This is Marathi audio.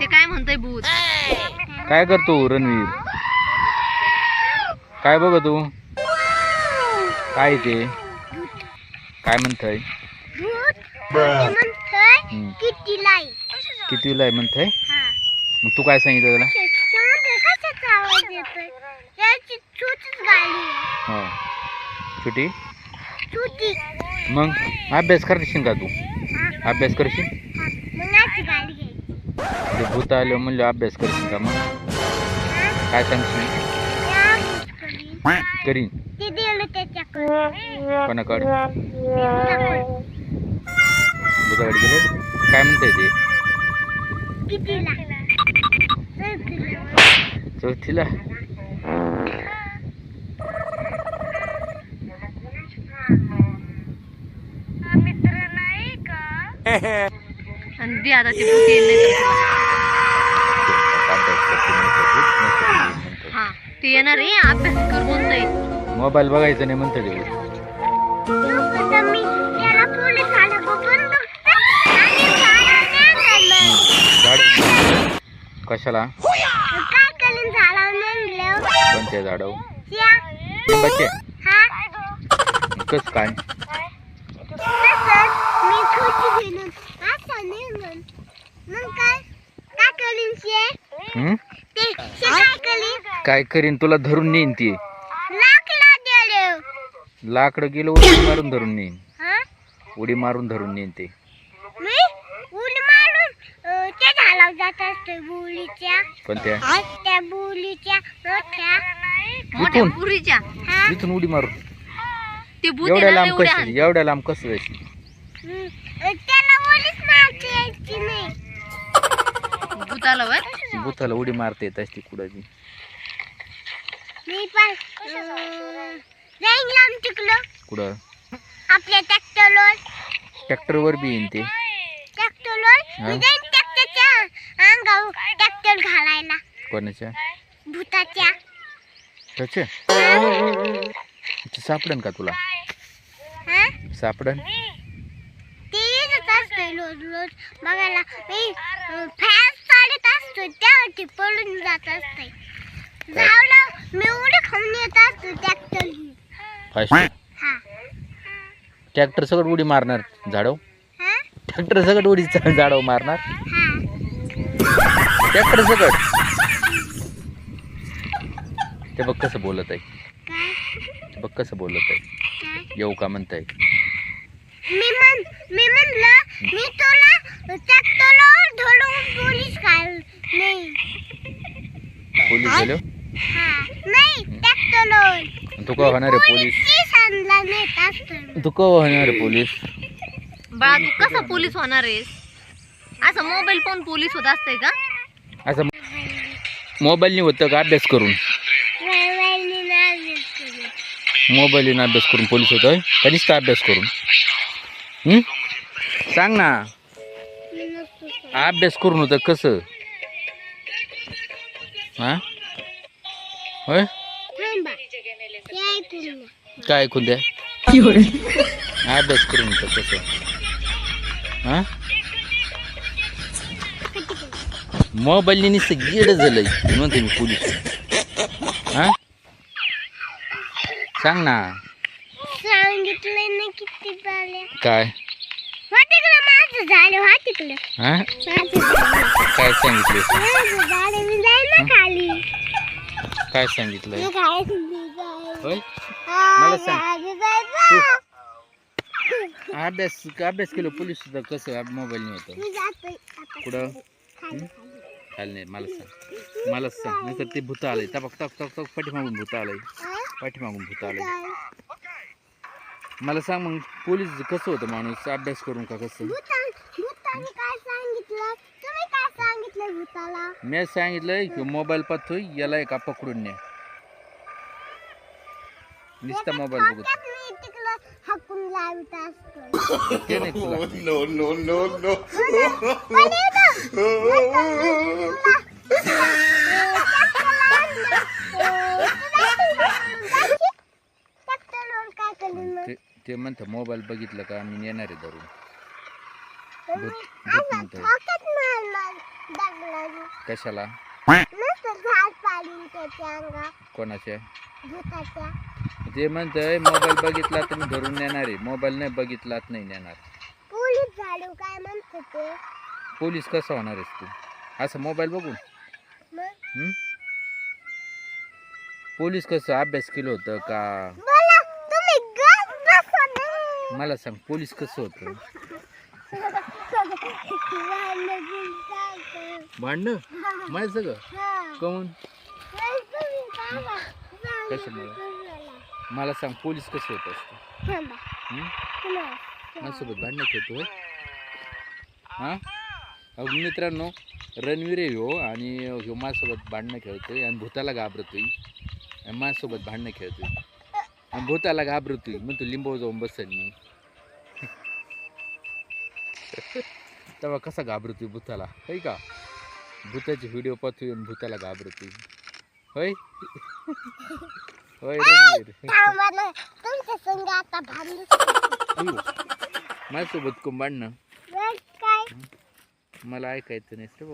ते काय म्हणतोय भूत? काय करतो रणवीर? काय बघ तू? काय ते? काय म्हणतय? भूत ते म्हणतोय हम्म. किती आहे म्हणतय? हा. मग तू काय सांगितलं त्याला? हो. छोटी मग अभ्यास करशील का तू? अभ्यास करशील हा मग याची गाडी घ्यायची ते भूत आलं म्हणलं अभ्यास करशील का मग. काय सांगशील? करीन. ते दिलं त्याच्याकडे कोणाकडे? भूताकडे. गेले? काय म्हणताय ते? कितीला चौथीला. आणि ती आता ते भूत येईल नाही तर. हा ते येणार आहे. अभ्यास कर म्हणतोय. मोबाईल बघायचं नाही म्हणतो ते. तोपर्यंत मी त्याला पोलीस आला का पण बघते आणि झाडं नेलं. झाड कशाला काय करून झालं नेलं कोणत्या झाडावर त्या लिंबाचे हा कस काय तसंच मी छोटी घेऊन असं नेलं मग काय काय करीन हं? काय करीन काय करीन? तुला धरून नेईन ती. लाकडा दिलं लाकडं गेलं उडी मारून धरून नेईन. हा? उडी मारून धरून नेईन ते. मी? उडी मारून अं, ते झाला जात असते बुलीच्या. कोणत्या त्या. इथून? पुरीच्या इथून उडी मारून ते भूत एवढ्या लांब एवढ्या कशी एवढ्या लांब कसं जायची. हम्म. अं, त्याला उडीच मारता यायची नाही. भूताला वर? भूताला उडी मारता येत असते कुठं बी. मी पण कुठं? आपल्या ट्रॅक्टरवर ट्रॅक्टरवर बी येईन ते. ट्रॅक्टरवर हा? मी जाईन ट्रॅक्टरच्या अंगावर ट्रॅक्टर घालायला. कोणाच्या? भूताच्या. त्याचे सापडन का तुला? हा? सापडन? ते येतच असतोय रोज रोज. बघायला मी फॅन असतो त्यावरती पडून जात असते. झावलं मी उडी खाऊन येत असतो ट्रॅक्टर फास्ट हा. ट्रॅक्टर सगळं उडी मारणार झाडव? हा? ट्रॅक्टर सगळं उडी झाडव मारणार? हा. ट्रॅक्टर सगळं? ते बघ कसं बोलत आहे. काय? ते बघ कसं बोलत आहे. काय? येऊ का म्हणताय? मी म्हण मी म्हणलं मी तुला ट्रॅक्टरवर धडून पोलीस नाही पोलीस गेलो? हा नाही ट्रॅक्टरवर तू का होणार आहे पोलीस स्टेशनला नेत असतो तू का होणार आहे पोलीस? बाळा तू कसा पोलीस होणार आहेस? असं मोबाईल फोन पोलीस होत असतंय का? असं मोबाईलने होतं का अभ्यास करून. मोबाईलने अभ्यास करून. पोलीस होतोय कधीच का अभ्यास करून? हं? सांग ना. अभ्यास करून होतं कसं? हा? होय. काय ऐकून द्या? अभ्यास करून कसं हा? मोबाईलने नुसतं गेड झालंय. म्हणते मी पोलीस. हा? सांग ना. सांगितलं ना किती काय? झालं हो तिकडं. हा. काय सांगितलं? माझं झालं मी जाईल ना खाली. काय. होय? हा, मला सांग. अभ्यास अभ्यास केलं पोलीस सुद्धा कसं मोबाईलने होतं. मी जातोय. आता कुठं? खाली नाही मला सांग. मला सांग. नाही तर ते भूत आलंय. तबक तक तक तक पाठीमागून भूत आलंय? पाठीमागून भूत आलंय. मला सांग मग पोलीस कसं होतं माणूस? अभ्यास करून का कसं? काय सांगितलं? तुम्ही काय सांगितलं भूताला? मी सांगितलंय की मोबाईल पाहतोय याला एका पकडून न्या. नुसता मोबाईल बघत. थोडक्यात मी तिकडं हाकून लावित असतो. ते नाही तुला. पण इथं ट्रॅक्टरवर काय करीन मग? ते ते म्हणतं मोबाईल बघितलं का? मी येणार आहे धरून तुम्ही भूत भूत असं म्हणतंय थोडक्यात मला दगडं कशाला? कोणाच्या ते म्हणतंय मोबाईल बघितला तर मी धरून नेणार आहे. मोबाईल नाही बघितला नाही नेणार. पोलीस झाडू काय म्हणते ते? पोलीस कसं होणार आहेस तू? असं मोबाईल बघून? हं? पोलीस कसं अभ्यास केलं होतं का. मला सांग पोलीस कसं होतं? भांडण? माहीत भांडणं माहिती सगळं? कोण काऊन मला? मला सांग पोलीस कसं होत असतं माझ्यासोबत भांडणं खेळतो होय? हा? अग मित्रांनो रणवीर आहे ह्यो आणि ह्यो माझ्यासोबत भांडणं खेळतोय आणि भूताला घाबरतोय. आणि माझ्यासोबत भांडणं खेळतोय. आणि भूताला घाबरतोय. मग तू लिंबू जाऊन बसेल मी. तेव्हा कसा घाबरतोय भूताला? होय का? भूताचे व्हिडिओ पाहतोय आणि भूताला घाबरतोय. होय? होय रणवीर माझ्यासोबत काय? मला ऐकायचं नाही रे बाबा.